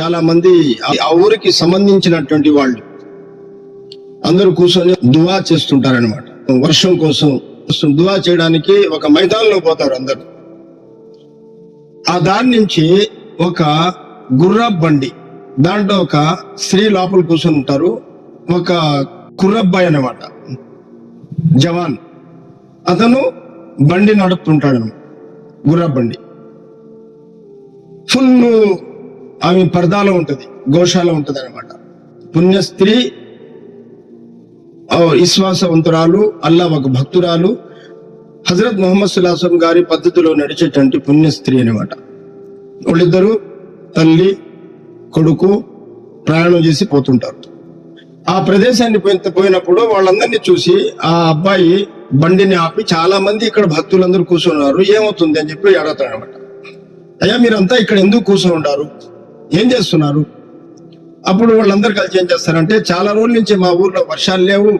చాలా మంది ఆ ఊరికి సంబంధించినటువంటి వాళ్ళు అందరూ కూర్చొని దువా చేస్తుంటారనమాట వర్షం కోసం దువా చేయడానికి ఒక మైదానంలో పోతారు అందరు. ఆ దారి నుంచి ఒక గుర్రబ్ బండి దాంట్లో ఒక స్త్రీ లోపల కూర్చొని ఉంటారు. ఒక కుర్రబ్బాయి అన్నమాట. జవాన్. అతను బండి నడుపుతుంటాడు గుర్రబ్ బండి. ఫుల్ ఆమె పరదాలో ఉంటుంది గోశాల ఉంటుంది అనమాట పుణ్య స్త్రీ విశ్వాసవంతురాలు అల్లా ఒక భక్తురాలు హజరత్ మొహమ్మద్ సుల్లాసం గారి పద్ధతిలో నడిచేటువంటి పుణ్య స్త్రీ అనమాట వాళ్ళిద్దరూ తల్లి కొడుకు ప్రయాణం చేసి పోతుంటారు. ఆ ప్రదేశాన్ని పోయినప్పుడు వాళ్ళందరినీ చూసి ఆ అబ్బాయి బండిని ఆపి చాలా మంది ఇక్కడ భక్తులందరూ కూర్చున్నారు. ఏమవుతుంది అని చెప్పి అడుగుతాడు అనమాట అయ్యా మీరంతా ఇక్కడ ఎందుకు కూర్చొని ఉన్నారు? ఏం చేస్తున్నారు? అప్పుడు వాళ్ళందరూ కలిసి ఏం చేస్తారంటే చాలా రోజుల నుంచి మా ఊర్లో వర్షాలు లేవు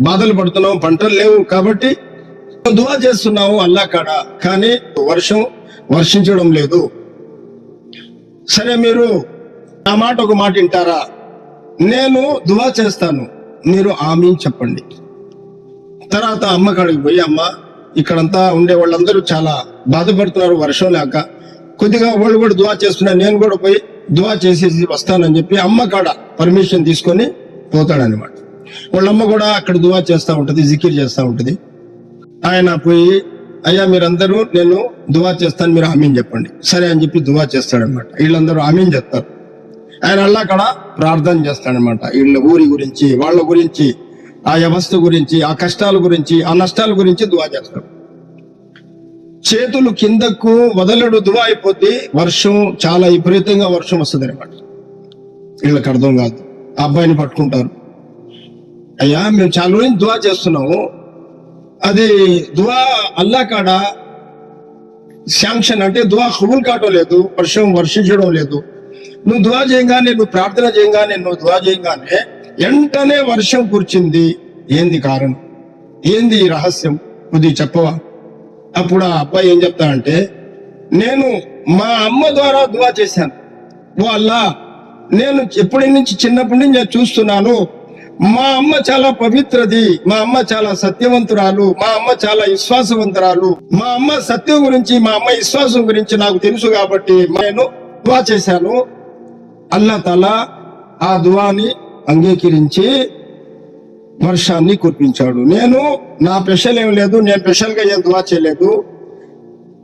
బాధలు పడుతున్నాం పంటలు లేవు కాబట్టి దువా చేస్తున్నాము అల్లా కాడ కానీ వర్షం వర్షించడం లేదు. సరే మీరు నా మాట ఒక మాట వింటారా? నేను దువా చేస్తాను. మీరు ఆమీన్ చెప్పండి. తర్వాత అమ్మ కాడికి పోయి అమ్మ ఇక్కడంతా ఉండే వాళ్ళందరూ చాలా బాధపడుతున్నారు వర్షం లేక. కొద్దిగా వాళ్ళు కూడా దువా చేస్తున్నారు నేను కూడా పోయి దువా చేసేసి వస్తానని చెప్పి అమ్మ కాడ పర్మిషన్ తీసుకొని పోతాడనమాట వాళ్ళ అమ్మ కూడా అక్కడ దువా చేస్తూ ఉంటది జికిర్ చేస్తూ ఉంటది. ఆయన పోయి అయ్యా మీరందరూ నేను దువా చేస్తాను మీరు ఆమీన్ చెప్పండి. సరే అని చెప్పి దువా చేస్తాడనమాట వీళ్ళందరూ ఆమీన్ చెప్తారు ఆయన అల్లా అక్కడ ప్రార్థన చేస్తాడనమాట వీళ్ళ ఊరి గురించి వాళ్ళ గురించి ఆ వ్యవస్థ గురించి ఆ కష్టాల గురించి ఆ నష్టాల గురించి దువా చేస్తాడు. చేతులు కిందకు వదలడు దువా అయిపోతే వర్షం చాలా విపరీతంగా వర్షం వస్తుంది అనమాట వీళ్ళకి అర్థం కాదు. ఆ అబ్బాయిని పట్టుకుంటారు. అయ్యా మేము చాలా రోజులు దువా చేస్తున్నాము. అది దువా అల్లా కాడ శాంక్షన్ అంటే దువా హుబుల్ కావటం లేదు వర్షం వర్షించడం లేదు. నువ్వు దువా చేయగానే నువ్వు ప్రార్థన చేయగానే నువ్వు దువా చేయగానే వెంటనే వర్షం కురిచింది. ఏంది కారణం? ఏంది ఈ రహస్యం? కొద్దిగా చెప్పవా? అప్పుడు ఆ అబ్బాయి ఏం చెప్తాడంటే నేను మా అమ్మ ద్వారా దువా చేశాను. వాళ్ళ నేను ఎప్పటి నుంచి చిన్నప్పటి నుంచి నేను చూస్తున్నాను. మా అమ్మ చాలా పవిత్రది మా అమ్మ చాలా సత్యవంతురాలు మా అమ్మ చాలా విశ్వాసవంతురాలు. మా అమ్మ సత్యం గురించి మా అమ్మ విశ్వాసం గురించి నాకు తెలుసు కాబట్టి నేను దువా చేశాను. అల్లా తల ఆ దువాని అంగీకరించి వర్షాన్ని కురిపించాడు. నేను నా స్పెషల్ ఏం లేదు నేను స్పెషల్గా ఏం దువా చేయలేదు.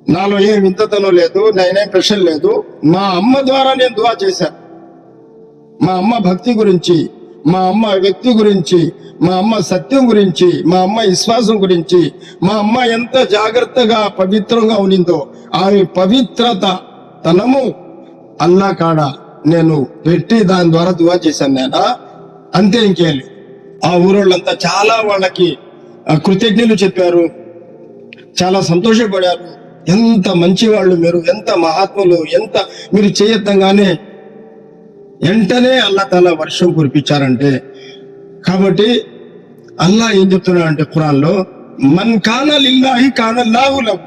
నాలో ఏం వింతతనం లేదు నేనేం స్పెషల్ లేదు. మా అమ్మ ద్వారా నేను దువా చేశాను మా అమ్మ భక్తి గురించి మా అమ్మ వ్యక్తి గురించి మా అమ్మ సత్యం గురించి మా అమ్మ విశ్వాసం గురించి మా అమ్మ ఎంత జాగ్రత్తగా పవిత్రంగా ఉనిందో ఆమె పవిత్రత తనము అల్లా కాడ నేను పెట్టి దాని ద్వారా దువా చేశాను నేను అంతే ఇంకేం లేదు. ఆ ఊరోళ్ళంతా చాలా వాళ్ళకి ఆ, కృతజ్ఞతలు చెప్పారు చాలా సంతోషపడారు ఎంత మంచి వాళ్ళు మీరు ఎంత మహాత్ములు ఎంత మీరు చేయొద్దంగానే వెంటనే అల్లా తల వర్షం కురిపించారంటే కాబట్టి అల్లా ఏం చెప్తున్నాడంటే ఖురాన్లో మన్ కాన లిల్లాహి కాన లాహు లహు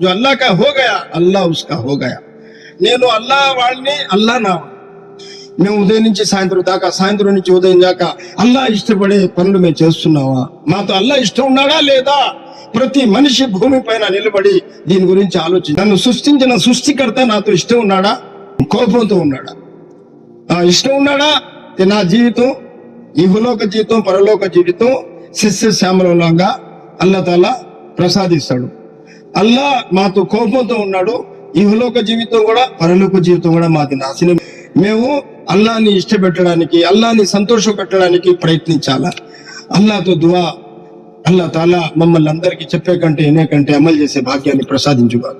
जो अल्लाह का हो गया अल्लाह उसका हो गया నేను అల్లా వాళ్ళని అల్లా నా మేము ఉదయం నుంచి సాయంత్రం దాకా సాయంత్రం నుంచి ఉదయం దాకా అల్లా ఇష్టపడే పనులు మేము చేస్తున్నావా? మాతో అల్లా ఇష్టం ఉన్నాడా లేదా? ప్రతి మనిషి భూమి పైన నిలబడి దీని గురించి ఆలోచించి నన్ను సృష్టించిన సృష్టికర్త నాతో ఇష్టం ఉన్నాడా? కోపంతో ఉన్నాడా? ఆ ఇష్టం ఉన్నాడా? నా జీవితం ఇహలోక జీవితం పరలోక జీవితం శిష్య శ్యామలంగా అల్లా ప్రసాదిస్తాడు. అల్లా మాతో కోపంతో ఉన్నాడు. ఇహలోక జీవితం కూడా పరలోక జీవితం కూడా మాది నాశనం. మేము అల్లాని ఇష్టపెట్టడానికి అల్లాని సంతోషం పెట్టడానికి ప్రయత్నించాలా? అల్లాతో దువా అల్లా తాలా మమ్మల్ని అందరికీ చెప్పే కంటే వినే కంటే అమలు చేసే భాగ్యాన్ని ప్రసాదించుగా